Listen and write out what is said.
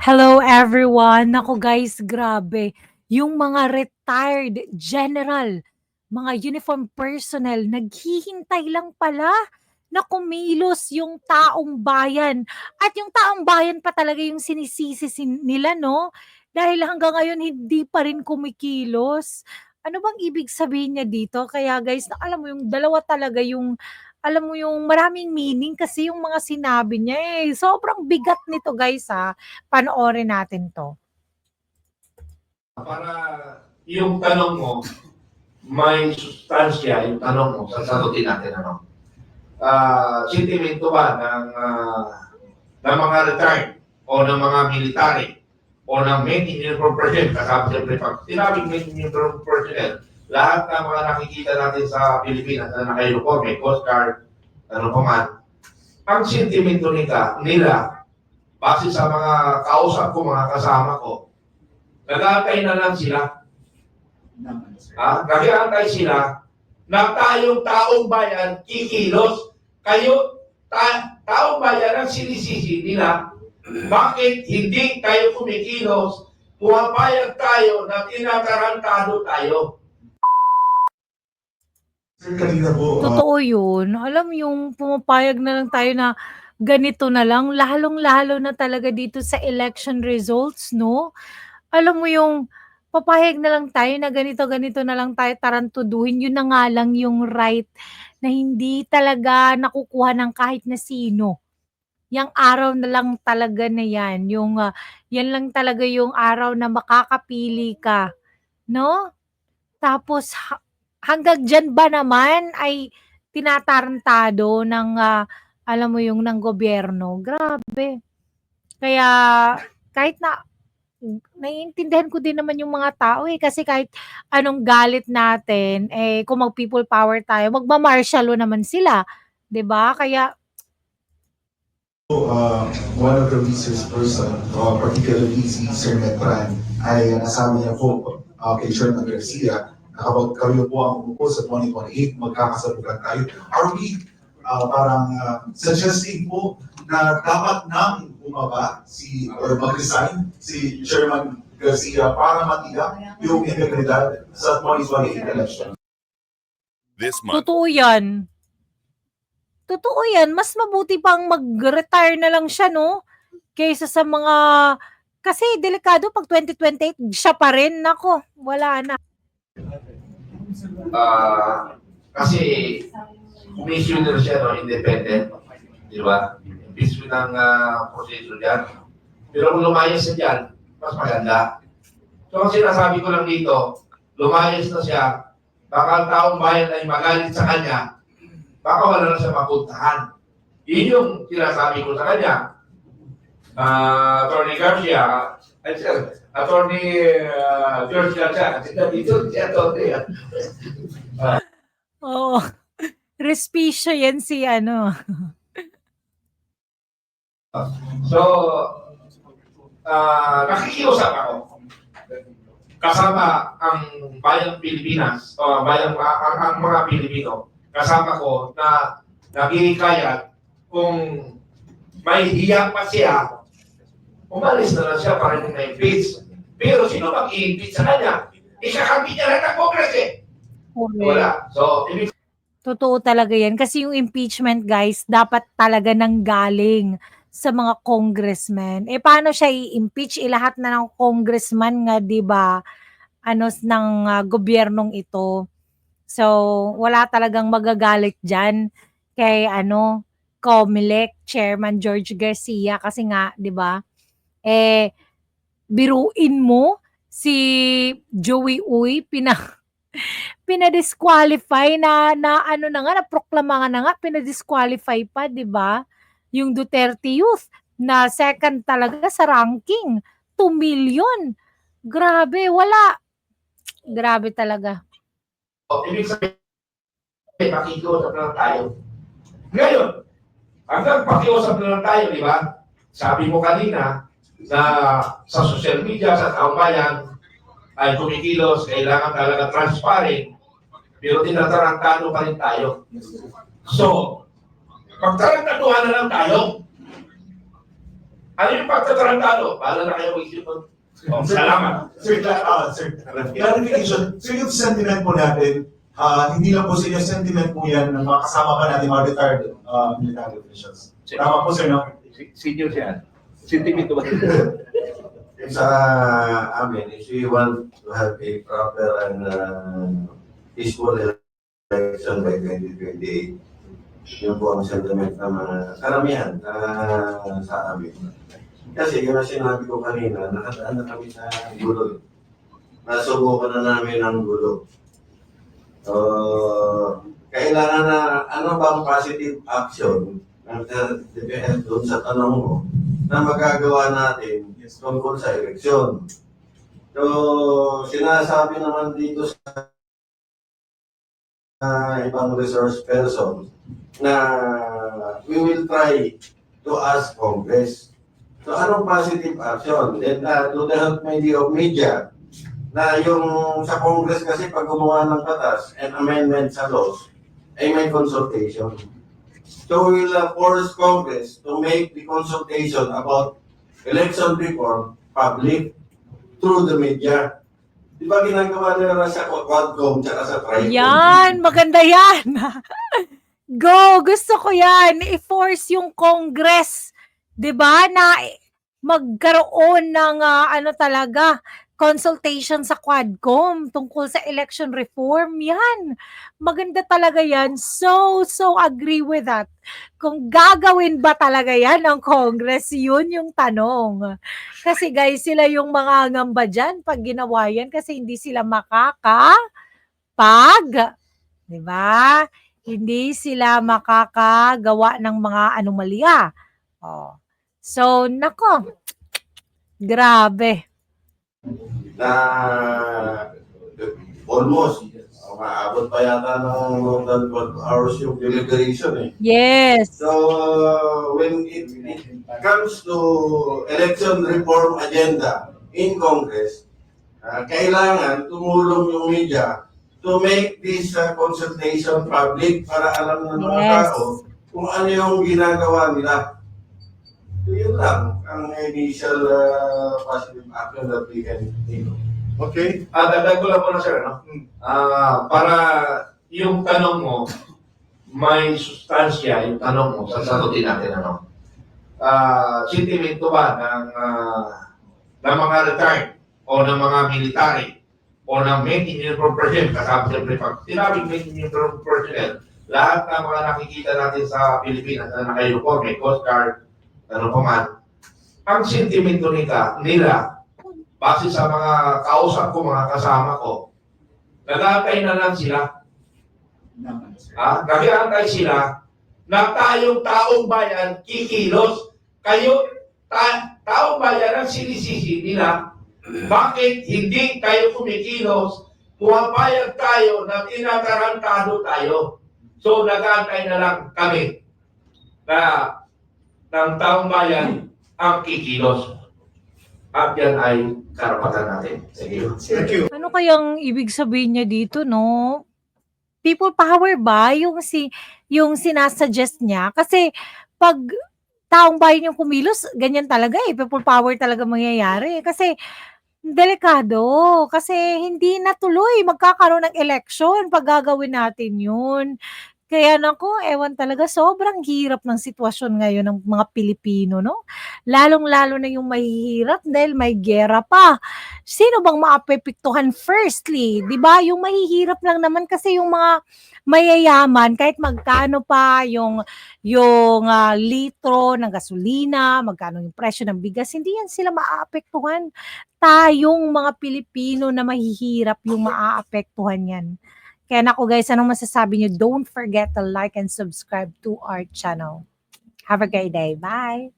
Hello everyone! Naku guys, grabe. Yung mga retired general, mga uniform personnel, naghihintay lang pala na kumilos yung taong bayan. At yung taong bayan pa talaga yung sinisisi sin- nila, no? Dahil hanggang ngayon hindi pa rin kumikilos. Ano bang ibig sabihin niya dito? Kaya guys, alam mo yung dalawa talaga yung alam mo yung maraming meaning kasi yung mga sinabi niya eh. Sobrang bigat nito guys ha panoorin natin 'to. para yung tanong mo, may sustansya yung tanong mo, sasagutin natin ano. Ah, sentimento ba ng, ah, ng mga retired o ng mga military o ng main uniform personnel, kasama siyempre pag sinabing main uniform personnel, lahat ng mga nakikita natin sa Pilipinas na naka-uniforme, Coast Guard, ano pa man, ang sentimento nila, nila, base sa mga kausap ko, mga kasama ko, Nag-aantay na lang sila. Ha? Nag-aantay sila na tayong taong bayan kikilos. Kayo, ta- taong bayan ang sinisisi nila. Bakit hindi tayo kumikilos? Pumapayag tayo na tinatarantado tayo. Sir, kanina po, ah, Totoo 'yun. Alam yung pumapayag na lang tayo na ganito na lang, lalong-lalo na talaga dito sa election results 'no? Alam mo yung papayag na lang tayo na ganito-ganito na lang tayo tarantuduhin, yun na nga lang yung right na hindi talaga nakukuha ng kahit na sino. Yang araw na lang talaga na yan, yung, ah, yan lang talaga yung araw na makakapili ka, 'no? Tapos ha hanggang diyan ba naman ay tinatarantado ng, ah, alam mo yung ng gobyerno, grabe. Kaya kahit na naiintindihan ko din naman yung mga tao, eh, kasi kahit anong galit natin, eh, kung mag-people power tayo, magma-martial law naman sila, ba? Kaya po, ah, one of the research person, uh, particularly si Sir Metran, ay nasabi niya po ah, kay Chairman Garcia kapag kayo po ang umupo sa 2028, magkakasabugan tayo. Are we ah, parang ah, suggesting po na dapat nang bumaba si or mag-resign si Chairman Garcia para matiyak yung integridad sa 2028 election? This month. totoo 'yan. Totoo 'yan, mas mabuti pang mag-retire na lang siya 'no, kaysa sa mga kasi delikado 'pag 2028 siya pa rin, naku, wala na. Ah, kasi commissioner siya, no, independent. Di ba? Bispo ng uh, proseso dyan. Pero kung lumayas na dyan, mas maganda. So ang sinasabi ko lang dito, lumayas na siya, baka ang taong bayan ay magalit sa kanya, baka wala na siya mapuntahan. Yun yung sinasabi ko sa kanya. Ah, Attorney Garcia, ay sir, Attorney uh, George Garcia, kasi dito si Attorney. ah. Oo, respisyo 'yan si ano. So, ah nakikiusap ako. Kasama ang bayang Pilipinas, o bayang ang, ang mga Pilipino, kasama ko na naghihikayat kung may hiya pa siya, umalis na lang siya para hindi na-impeach. Pero sino mag-i-impeach sa kanya? Ikakampi niya lang ng Congress eh. Wala. So, ibig Totoo talaga 'yan kasi yung impeachment guys dapat talaga nang galing sa mga congressmen. Eh paano siya i-impeach? Eh, lahat na ng congressman nga 'di ba ano ng ah, gobyernong ito. So wala talagang magagalit diyan kay ano COMELEC Chairman George Garcia kasi nga 'di ba? Eh biruin mo si Joey Uy pina Pina-disqualify na na ano na nga, naproklama nga na nga, pina-disqualify pa, 'di ba? Yung Duterte Youth na second talaga sa ranking, 2 million. Grabe, wala. Grabe talaga. So, ibig sabihin, pakikiusap na lang tayo. Ngayon, hanggang pakiusap na lang tayo, di ba? Sabi mo kanina na sa social media, sa taong bayan, ay kumikilos, kailangan talaga transparent, pero tinatarantado pa rin tayo. So, magtarantaduhan na lang tayo. Ano yung pagtatarantado? Bahala na kayo mag-isip. Oh, salamat. Sir, cla- ah, sir, clarification. Sir, yung sentiment po natin, ah, hindi lang po inyo, sentiment po yan ng mga kasama pa natin mga retired ah, military officials. Tama po, sir, no? Senior siya. Sentimento ba? Sa amin, if we want to have a proper and uh, peaceful election by 2028, yun po ang sentiment ng mga karamihan uh, sa amin. Kasi yun ang sinabi ko kanina, nakadaan na kami sa gulo. Nasubukan na namin ang gulo. So, kailangan na, ano bang positive action ang depende doon sa tanong mo na magagawa natin tungkol sa eleksyon. So, sinasabi naman dito sa uh, ibang resource person na we will try to ask Congress. So, anong positive action? Then, uh, to the help maybe of media, na yung sa Congress kasi pag gumawa ng batas and amendment sa laws, ay may consultation. So we will uh, force Congress to make the consultation about election reform public through the media. Di ba ginagawa nila sa Quadcom tsaka sa Tricom? Yan, maganda yan. Go, gusto ko yan. I-force yung Congress, 'di ba, na magkaroon ng ah, ano talaga consultation sa Quadcom tungkol sa election reform. Yan. Maganda talaga yan. So, so agree with that. Kung gagawin ba talaga yan ng Congress, yun yung tanong. Kasi guys, sila yung mga ngamba dyan pag ginawa yan kasi hindi sila makakapag, di ba? Hindi sila makakagawa ng mga anomalya. Oh. So, nako. Grabe. Na almost maabot pa yata ng more than 12 hours yung deliberation eh. Yes. So, uh, when it, it comes to election reform agenda in Congress, uh, kailangan tumulong yung media to make this uh, consultation public para alam ng mga Yes. tao kung ano yung ginagawa nila. So, yun lang ang initial uh, positive action that we can take. Okay. Ah, dagdag ko lang muna sir, no? Ah, para yung tanong mo, may sustansya yung tanong mo, sasagutin natin ano. Ah, sentimento ba ng ah, ng mga retired o ng mga military o ng main uniform personnel, kasama siyempre pag sinabing main uniform personnel, lahat ng mga nakikita natin sa Pilipinas na naka-uniform, may Coast Guard, ano pa man, ang sentimento nila, nila base sa mga kausap ko, mga kasama ko, nag-aantay na lang sila. Ha? Nag-aantay sila na tayong taong bayan kikilos. Kayo, ta- taong bayan ang sinisisi nila. Bakit hindi kayo kumikilos? Pumapayag tayo na tinatarantado tayo. So, nag-aantay na lang kami na ng taong bayan ang kikilos. At yan ay karapatan natin. Thank you. Ano kayang ibig sabihin niya dito, no? People power ba yung si yung sinasuggest niya? Kasi pag taong bayan yung kumilos, ganyan talaga eh. People power talaga mangyayari. Kasi delikado. Kasi hindi natuloy magkakaroon ng election pag gagawin natin yun. Kaya nako, ewan talaga, sobrang hirap ng sitwasyon ngayon ng mga Pilipino, no? Lalong-lalo na yung mahihirap dahil may gera pa. Sino bang maapepektuhan firstly? ba? Yung mahihirap lang naman kasi yung mga mayayaman kahit magkano pa yung yung ah, litro ng gasolina, magkano yung presyo ng bigas, hindi yan sila maaapektuhan. Tayong mga Pilipino na mahihirap yung maaapektuhan yan. Kaya nako guys, anong masasabi niyo? Don't forget to like and subscribe to our channel. Have a great day. Bye!